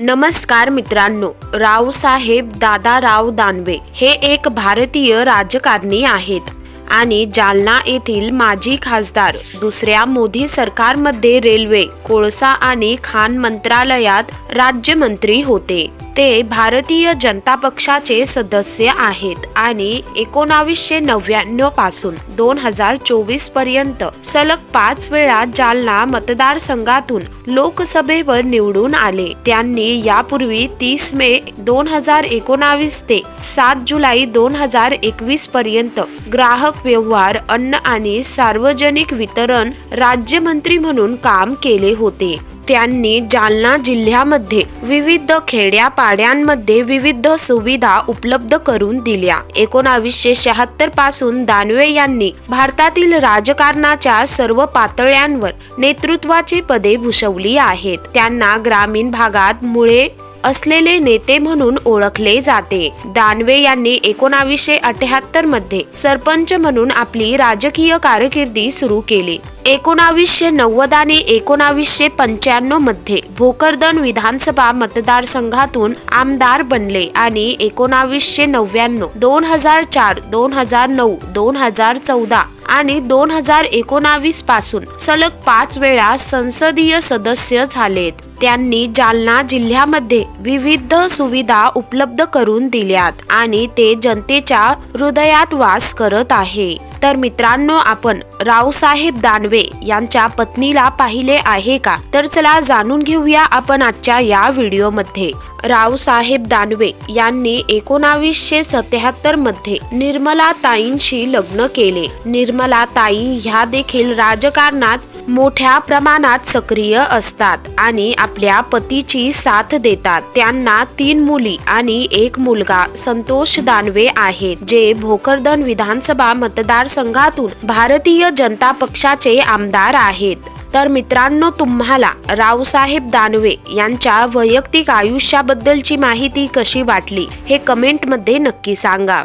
नमस्कार मित्रांनो रावसाहेब दादाराव दानवे हे एक भारतीय राजकारणी आहेत आणि जालना येथील माजी खासदार दुसऱ्या मोदी सरकारमध्ये रेल्वे कोळसा आणि खाण मंत्रालयात राज्यमंत्री होते. ते भारतीय जनता पक्षाचे सदस्य आहेत आणि एकोणावीसशे नव्याण्णवपासून दोन हजार चोवीसपर्यंत सलग पाच वेळा जालना मतदारसंघातून लोकसभेवर निवडून आले. त्यांनी यापूर्वी तीस मे दोन हजार एकोणावीस ते सात जुलै दोन हजार एकवीस पर्यंत ग्राहक व्यवहार अन्न आणि सार्वजनिक वितरण राज्यमंत्री म्हणून काम केले होते. त्यांनी जालना जिल्ह्यामध्ये विविध खेड्यापाड्यांमध्ये विविध सुविधा उपलब्ध करून दिल्या. एकोणावीसशे शहात्तरपासून दानवे यांनी भारतातील राजकारणाच्या सर्व पातळ्यांवर नेतृत्वाची पदे भूषवली आहेत. त्यांना ग्रामीण भागात मुळे असलेले नेते म्हणून ओळखले जाते. दानवे यांनी एकोणावीसशे अठ्याहत्तरमध्ये सरपंच म्हणून आपली राजकीय कारकिर्दी सुरू केली. एकोणावीसशे नव्वद आणि एकोणावीसशे पंच्याण्णवमध्ये भोकरदन विधानसभा मतदारसंघातून आमदार बनले आणि एकोणावीसशे नव्याण्णव दोन हजार चार दोन हजार नऊ दोन हजार चौदा आणि दोन हजार एकोणावीसपासून सलग पाच वेळा संसदीय सदस्य झालेत. त्यांनी जालना जिल्ह्यामध्ये विविध सुविधा उपलब्ध करून दिल्यात आणि ते जनतेच्या हृदयात वास करत आहे. तर मित्रांनो आपण रावसाहेब दानवे यांच्या पत्नीला पाहिले आहे का? तर चला जाणून घेऊया आपण आजच्या या व्हिडिओमध्ये. रावसाहेब दानवे यांनी एकोणावीसशे सत्याहत्तरमध्ये निर्मला ताईंशी लग्न केले. निर्मला ताई ह्या देखील राजकारणात मोठ्या प्रमाणात सक्रिय असतात आणि आपल्या पतीची साथ देतात. त्यांना तीन मुली आणि एक मुलगा संतोष दानवे आहेत जे भोकरदन विधानसभा मतदारसंघातून भारतीय जनता पक्षाचे आमदार आहेत. तर मित्रांनो तुम्हाला रावसाहेब दानवे यांच्या वैयक्तिक आयुष्याबद्दलची माहिती कशी वाटली हे कमेंटमध्ये नक्की सांगा.